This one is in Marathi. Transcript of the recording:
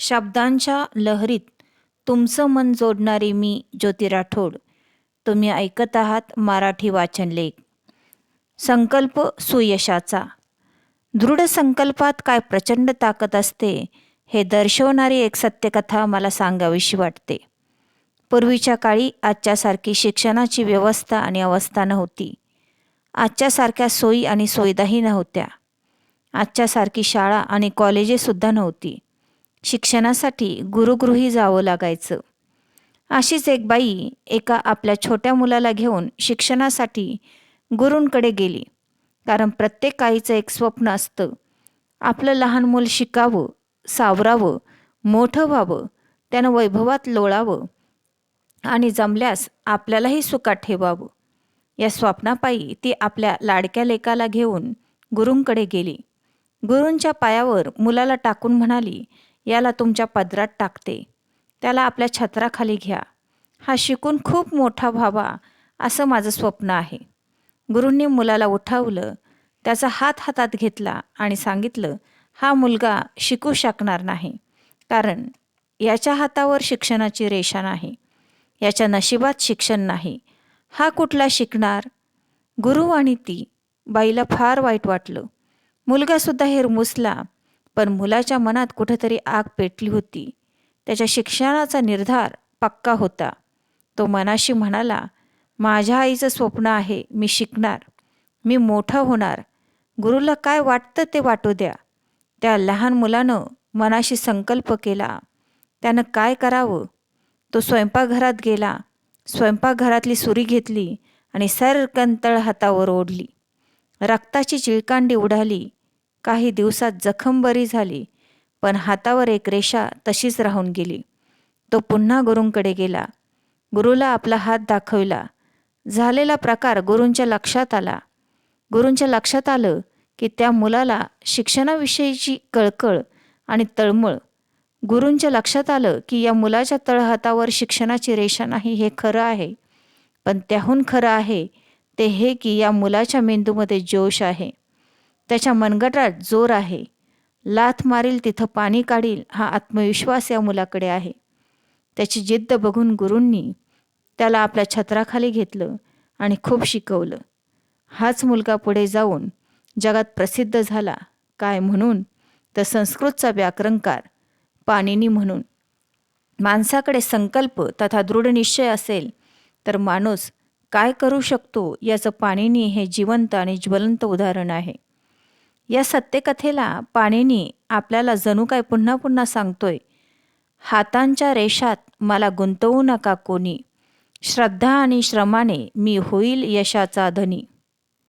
शब्दांच्या लहरीत तुमचं मन जोडणारी मी ज्योती राठोड. तुम्ही ऐकत आहात मराठी वाचन लेख. संकल्प सुयशाचा. दृढ संकल्पात काय प्रचंड ताकद असते हे दर्शवणारी एक सत्यकथा मला सांगावीशी वाटते. पूर्वीच्या काळी आजच्यासारखी शिक्षणाची व्यवस्था आणि अवस्था नव्हती. आजच्यासारख्या सोयी आणि सुविधाही नव्हत्या. आजच्यासारखी शाळा आणि कॉलेजेसुद्धा नव्हती. शिक्षणासाठी गुरुगृही जावं लागायचं. अशीच एक बाई एका आपल्या छोट्या मुलाला घेऊन शिक्षणासाठी गुरूंकडे गेली. कारण प्रत्येक आईचं एक स्वप्न असतं. आपलं लहान मूल शिकावं सावरावं मोठं व्हावं त्यानं वैभवात लोळावं आणि जमल्यास आपल्यालाही सुखात ठेवावं. या स्वप्नापायी ती आपल्या लाडक्या लेकाला घेऊन गुरूंकडे गेली. गुरूंच्या पायावर मुलाला टाकून म्हणाली याला तुमच्या पदरात टाकते. त्याला आपल्या छत्राखाली घ्या. हा शिकून खूप मोठा व्हावा असं माझं स्वप्न आहे. गुरूंनी मुलाला उठावलं त्याचा हात हातात घेतला आणि सांगितलं हा मुलगा शिकू शकणार नाही कारण याच्या हातावर शिक्षणाची रेषा नाही याच्या नशिबात शिक्षण नाही. हा कुठला शिकणार? गुरु आणि ती बाईला फार वाईट वाटलं. मुलगासुद्धा हिरमुसला पण मुलाच्या मनात कुठेतरी आग पेटली होती. त्याच्या शिक्षणाचा निर्धार पक्का होता. तो मनाशी म्हणाला माझ्या आईचं स्वप्न आहे मी शिकणार. मी मोठा होणार. गुरुला काय वाटतं ते वाटू द्या. त्या लहान मुलानं मनाशी संकल्प केला. त्यानं काय करावं? तो स्वयंपाकघरात गेला. स्वयंपाकघरातली सुरी घेतली आणि सरकंतळ हातावर ओढली. रक्ताची चिळकांडी उडाली. काही दिवसात जखम बरी झाली पण हातावर एक रेषा तशीच राहून गेली. तो पुन्हा गुरूंकडे गेला. गुरुला आपला हात दाखविला. झालेला प्रकार गुरूंच्या लक्षात आला. गुरूंच्या लक्षात आलं की त्या मुलाला शिक्षणाविषयीची कळकळ आणि तळमळ. गुरूंच्या लक्षात आलं की या मुलाच्या तळहातावर शिक्षणाची रेषा नाही हे खरं आहे. पण त्याहून खरं आहे ते हे की या मुलाच्या मेंदूमध्ये जोश आहे. त्याच्या मनगटात जोर आहे. लाथ मारील तिथं पाणी काढील हा आत्मविश्वास या मुलाकडे आहे. त्याची जिद्द बघून गुरूंनी त्याला आपल्या छत्राखाली घेतलं आणि खूप शिकवलं. हाच मुलगा पुढे जाऊन जगात प्रसिद्ध झाला. काय म्हणून? तर संस्कृतचा व्याकरणकार पाणिनी म्हणून. माणसाकडे संकल्प तथा दृढ निश्चय असेल तर माणूस काय करू शकतो याचं पाणिनी हे जिवंत आणि ज्वलंत उदाहरण आहे. या सत्यकथेला पाणिनी आपल्याला जणू काय पुन्हा पुन्हा सांगतोय. हातांच्या रेषात मला गुंतवू नका कोणी. श्रद्धा आणि श्रमाने मी होईल यशाचा धनी.